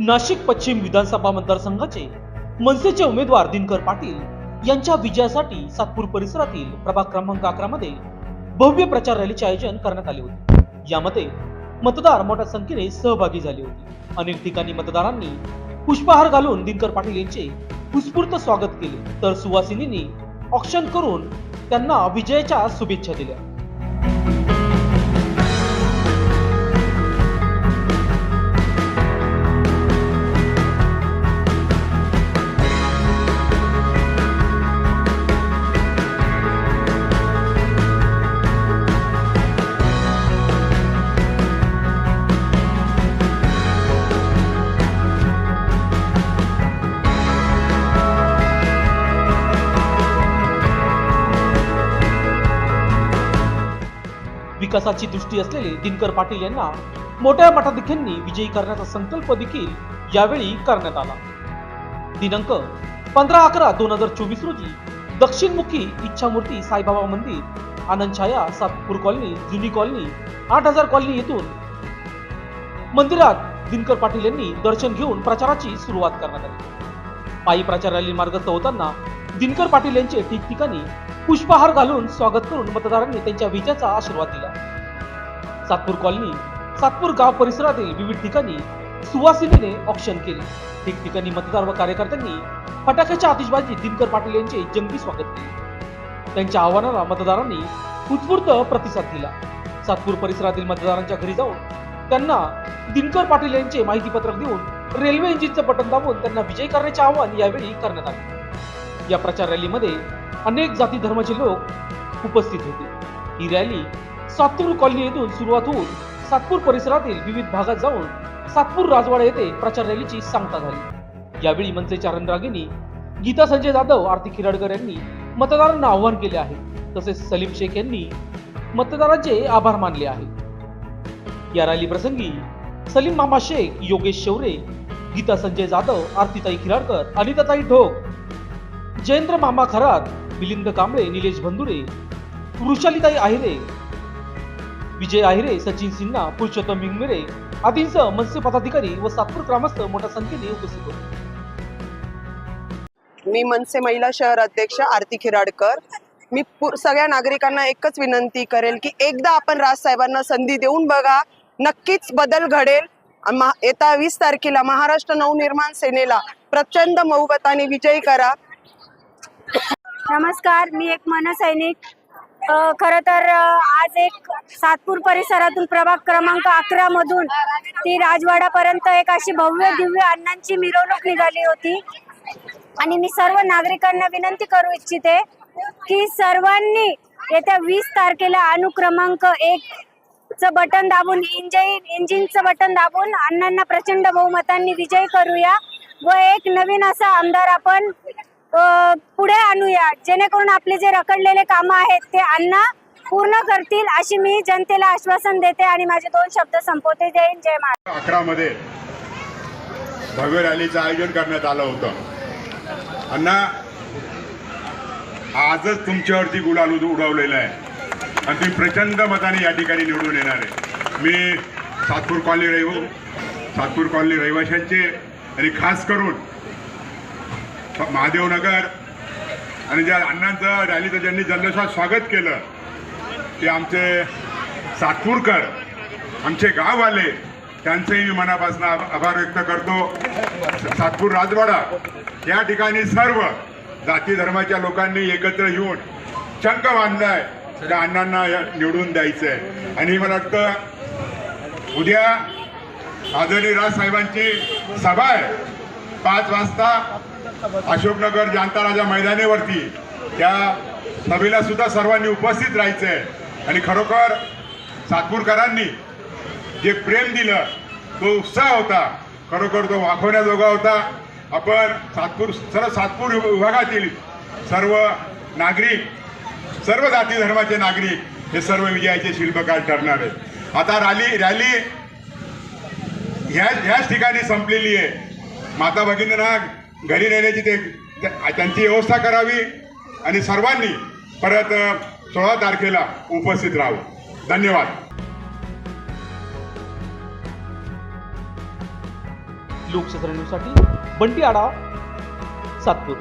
नाशिक पश्चिम विधानसभा मतदारसंघाचे मनसेचे उमेदवार दिनकर पाटील यांच्या विजयासाठी सातपूर परिसरातील प्रभाग क्रमांक अकरा मध्ये भव्य प्रचार रॅलीचे आयोजन करण्यात आले होते. यामध्ये मतदार मोठ्या संख्येने सहभागी झाले होते. अनेक ठिकाणी मतदारांनी पुष्पहार घालून दिनकर पाटील यांचे उत्स्फूर्त स्वागत केले. तर सुवासिनींनी ऑक्शन करून त्यांना विजयाच्या शुभेच्छा दिल्या. विकासाची दृष्टी असलेले दिनकर पाटील यांना मोठ्या मठाधिक्यांनी विजयी करण्याचा संकल्प देखील यावेळी करण्यात आला. दिनांक पंधरा अकरा दोन हजार चोवीस रोजी दक्षिणमुखी इच्छामूर्ती साईबाबा मंदिर आनंद छाया सातपूर कॉलनी जुनी कॉलनी आठ हजार कॉलनी येथून मंदिरात दिनकर पाटील यांनी दर्शन घेऊन प्रचाराची सुरुवात करण्यात आली. पायी प्रचार रॅली मार्गस्थ होताना दिनकर पाटील यांचे ठिकठिकाणी पुष्पहार घालून स्वागत करून मतदारांनी त्यांच्या विजयाचा आशीर्वाद दिला. सातपूर कॉलनी सातपूर गाव परिसरातील विविध ठिकाणी सुवासिनीने ऑक्शन केले. ठिकठिकाणी मतदार व कार्यकर्त्यांनी फटाक्याच्या आतिषबाजी दिनकर पाटील यांचे जंगी स्वागत केले. त्यांच्या आव्हानाला मतदारांनी उत्स्फूर्त प्रतिसाद दिला. सातपूर परिसरातील मतदारांच्या घरी जाऊन त्यांना दिनकर पाटील यांचे माहितीपत्रक देऊन रेल्वे इंजिनचं बटन दाबून त्यांना विजय करण्याचे आवाहन यावेळी करण्यात आले. या प्रचार रॅलीमध्ये अनेक जाती धर्माचे लोक उपस्थित होते. ही रॅली सातपूर कॉलनी येथून सुरुवात होऊन सातपूर परिसरातील विविध भागात जाऊन सातपूर राजवाडा येथे प्रचार रॅलीची सांगता झाली. यावेळी मनसेच्या रणरागिनी गीता संजय जाधव आरती खिराडकर यांनी मतदारांना आवाहन केले आहे. तसेच सलीम शेख यांनी मतदारांचे आभार मानले आहे. या रॅली प्रसंगी सलीम मामा शेख योगेश शौरे गीता संजय जाधव आरतीताई खिराडकर अनिताताई ढोक जयेंद्र मामा खरात मिलिंद कांबळे निलेश भंदुरे वृषालीताई आहिरे विजय आहिरे सचिन सिन्हा पुरुषोत्तम मिंगमिरे आदींसह मनसे पदाधिकारी व सातपूर ग्रामस्थ मोठ्या संख्येने उपस्थित होते. मी मनसे महिला शहर अध्यक्ष आरती खिराडकर. मी सगळ्या नागरिकांना एकच विनंती करेल की एकदा आपण राजसाहेबांना संधी देऊन बघा नक्कीच बदल घडेल. येत्या वीस तारखेला महाराष्ट्र नवनिर्माण सेनेला प्रचंड बहुमताने विजयी करा. नमस्कार मी एक मनसैनिक खरं तर आज एक सातपूर परिसरातून प्रभाग क्रमांक अकरा मधून ती राजवाडापर्यंत एक अशी भव्य दिव्य अण्णांची मिरवणूक निघाली होती. आणि मी सर्व नागरिकांना विनंती करू इच्छिते की सर्वांनी येत्या वीस तारखेला अनुक्रमांक एक च बटन दाबून इंजिन इंजिनचं बटन दाबून अण्णांना प्रचंड बहुमतांनी विजयी करूया. व एक नवीन असा आमदार आपण पुढे आणूया. जेणेकरून आपले जे रखडलेले कामं आहेत ते अण्णा पूर्ण करतील अशी मी जनतेला आश्वासन देते आणि माझे दोन शब्द संपवते. जय हिंद जय महाराज अकरा मध्ये भव्य रॅलीचं आयोजन करण्यात आलं होतं. अण्णा आजच तुमच्यावरती गुलाल उड- उडवलेला आहे. आणि तुम्ही प्रचंड मताने या ठिकाणी निवडून येणार आहे. मी सातपूर कॉलनी रहिव सातपूर कॉलनी रहिवाशांचे आणि खास करून महादेवनगर आणि ज्या अण्णांचं रॅलीचं ज्यांनी जल्लोषात स्वागत केलं ते आमचे सातपूरकर आमचे गाववाले त्यांचेही मी मनापासून आभार व्यक्त करतो. सातपूर राजवाडा या ठिकाणी सर्व जाती धर्माच्या लोकांनी एकत्र येऊन चंक बांधलाय. त्या अण्णांना निवडून निवडून द्यायचंय. आणि मला वाटतं उद्या आदरणीय राजसाहेबांची सभा आहे. पाच वाजता अशोकनगर जनता राजा मैदानावरती त्या सभेला सुद्धा सर्वांनी उपस्थित राहायचं आहे आणि खरोखर सातपूरकरांनी जे प्रेम दिलं तो उत्साह होता. खरोखर तो वाखवण्याजोगा होता. आपण सातपूर सर्व सातपूर विभागातील सर्व नागरिक सर्व जाती धर्माचे नागरिक हे सर्व विजयाचे शिल्पकार ठरणार आहेत. आता रॅली रॅली ह्या ह्याच ठिकाणी संपलेली आहे. माता भगिनींना घरी नेण्याची ते त्यांची व्यवस्था करावी आणि सर्वांनी परत सोळा तारखेला उपस्थित राहावं. धन्यवाद. लोकशास्त्र न्यूजसाठी बंटी आडा सातपूर.